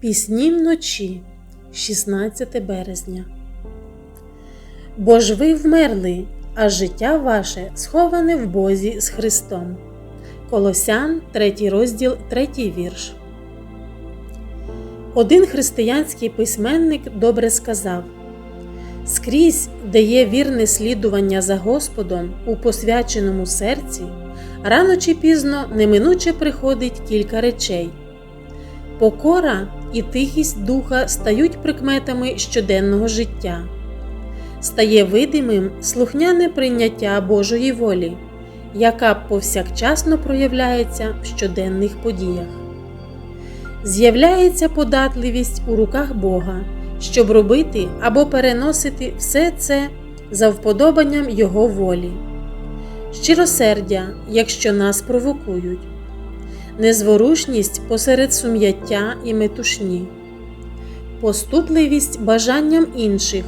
Пісні вночі, 16 березня. Бо ж ви вмерли, а життя ваше сховане в Бозі з Христом. Колосян, 3 розділ, 3 вірш. Один християнський письменник добре сказав: Скрізь, де є вірне слідування за Господом у посвяченому серці, рано чи пізно неминуче приходить кілька речей. Покора і тихість духа стають прикметами щоденного життя, стає видимим слухняне прийняття Божої волі, яка повсякчасно проявляється в щоденних подіях. З'являється податливість у руках Бога, щоб робити або переносити все це за вподобанням Його волі, щиросердя, якщо нас провокують незворушність посеред сум'яття і метушні, поступливість бажанням інших,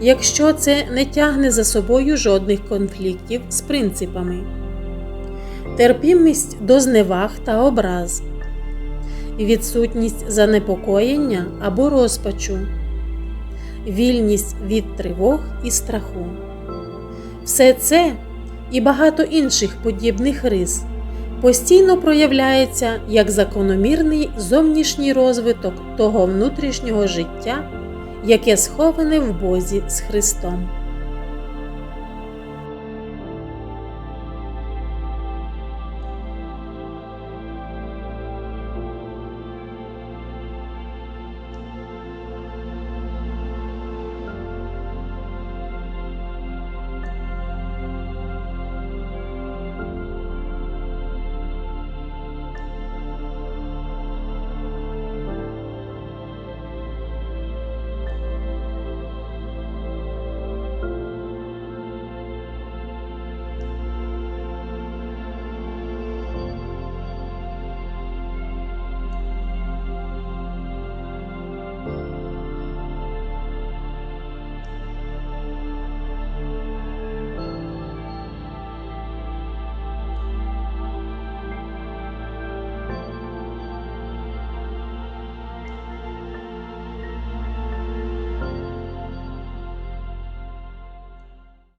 якщо це не тягне за собою жодних конфліктів з принципами, терпімість до зневаг та образ, відсутність занепокоєння або розпачу, вільність від тривог і страху. Все це і багато інших подібних рис постійно проявляється як закономірний зовнішній розвиток того внутрішнього життя, яке сховане в Бозі з Христом.